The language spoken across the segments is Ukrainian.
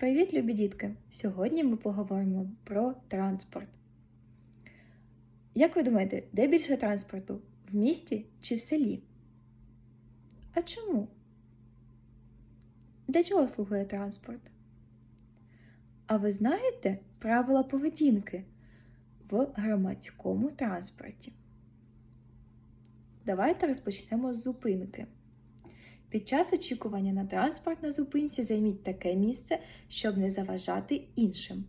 Привіт, любі дітки! Сьогодні ми поговоримо про транспорт. Як ви думаєте, де більше транспорту? В місті чи в селі? А чому? Для чого слугує транспорт? А ви знаєте правила поведінки в громадському транспорті? Давайте розпочнемо з зупинки. Під час очікування на транспорт на зупинці займіть таке місце, щоб не заважати іншим.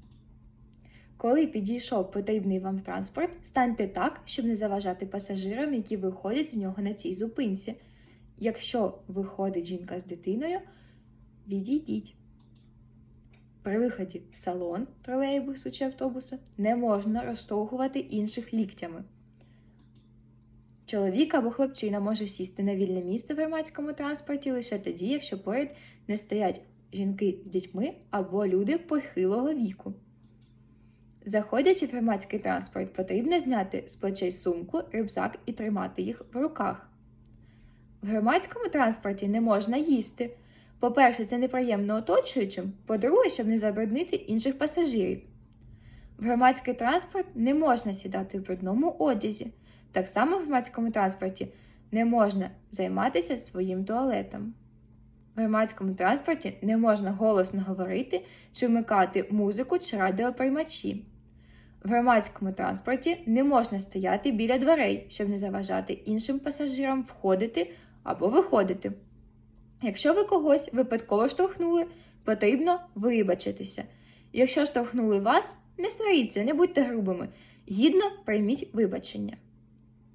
Коли підійшов потрібний вам транспорт, станьте так, щоб не заважати пасажирам, які виходять з нього на цій зупинці. Якщо виходить жінка з дитиною, відійдіть. При виході в салон тролейбусу чи автобуса не можна розтовгувати інших ліктями. Чоловік або хлопчина може сісти на вільне місце в громадському транспорті лише тоді, якщо поряд не стоять жінки з дітьми або люди похилого віку. Заходячи в громадський транспорт, потрібно зняти з плечей сумку, рюкзак і тримати їх в руках. В громадському транспорті не можна їсти. По-перше, це неприємно оточуючим, по-друге, щоб не забруднити інших пасажирів. В громадський транспорт не можна сідати в брудному одязі. Так само в громадському транспорті не можна займатися своїм туалетом. В громадському транспорті не можна голосно говорити чи вмикати музику чи радіоприймачі. В громадському транспорті не можна стояти біля дверей, щоб не заважати іншим пасажирам входити або виходити. Якщо ви когось випадково штовхнули, потрібно вибачитися. Якщо штовхнули вас, не сваріться, не будьте грубими, гідно прийміть вибачення.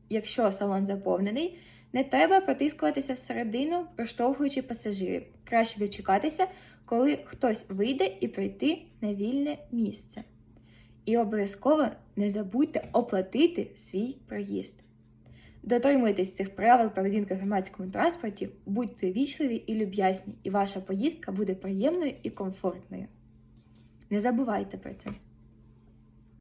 Якщо салон заповнений, не треба протискуватися всередину, проштовхуючи пасажирів. Краще дочекатися, коли хтось вийде і прийти на вільне місце. І обов'язково не забудьте оплатити свій проїзд. Дотримуйтесь цих правил поведінки в громадському транспорті, будьте вічливі і люб'язні, і ваша поїздка буде приємною і комфортною. Не забувайте про це.